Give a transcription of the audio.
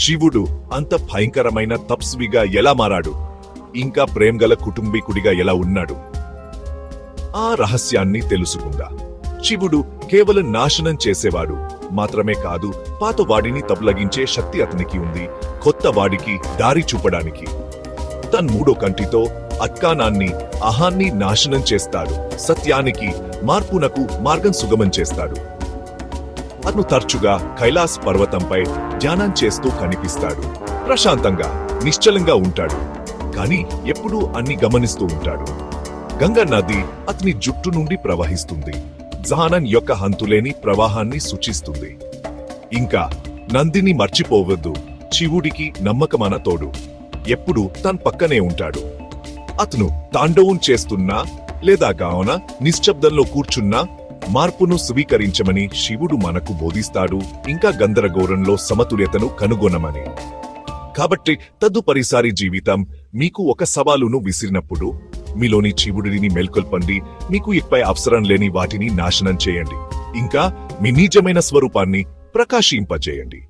శివుడు అంత భయంకరమైన తప్స్విగా ఎలా మారాడు? ఇంకా ప్రేమగల కుటుంబీకుడిగా ఎలా ఉన్నాడు? ఆ రహస్యాన్ని తెలుసుకుందా? శివుడు కేవలం నాశనం చేసేవాడు. మాత్రమే కాదు పాత వాడిని తబ్లగించే శక్తి అతనికి ఉంది. కొత్త వాడికి దారి చూపడానికి. తన్ మూడో కంటితో అత్కానాన్ని అహాన్ని నాశనం చేస్తాడు. సత్యానికి మార్పునకు మార్గం సుగమం చేస్తాడు. అతను తరచుగా కైలాస్ పర్వతంపై ధ్యానం చేస్తూ కనిపిస్తాడు. ప్రశాంతంగా నిశ్చలంగా ఉంటాడు. కానీ ఎప్పుడూ అన్ని గమనిస్తూ ఉంటాడు. గంగా నది అతని జుట్టు నుండి ప్రవహిస్తుంది. జహానన్ యొక్క హంతులేని ప్రవాహాన్ని సూచిస్తుంది. ఇంకా నందిని మర్చిపోవద్దు. శివుడికి నమ్మకమైన తోడు. ఎప్పుడు తన పక్కనే ఉంటాడు. అతను తాండవం చేస్తున్నా లేదా కావున నిశ్శబ్దంలో కూర్చున్నా మార్పును స్వీకరించమని శివుడు మనకు బోధిస్తాడు ఇంకా గందరగోళంలో సమతుల్యతను కనుగొనమని. కాబట్టి తదుపరిసారి జీవితం మీకు ఒక సవాలును విసిరినప్పుడు మీలోని శివుడిని మేల్కొల్పండి మీకు ఇకపై అవసరం లేని వాటిని నాశనం చేయండి ఇంకా మీ నిజమైన స్వరూపాన్ని ప్రకాశింపజేయండి.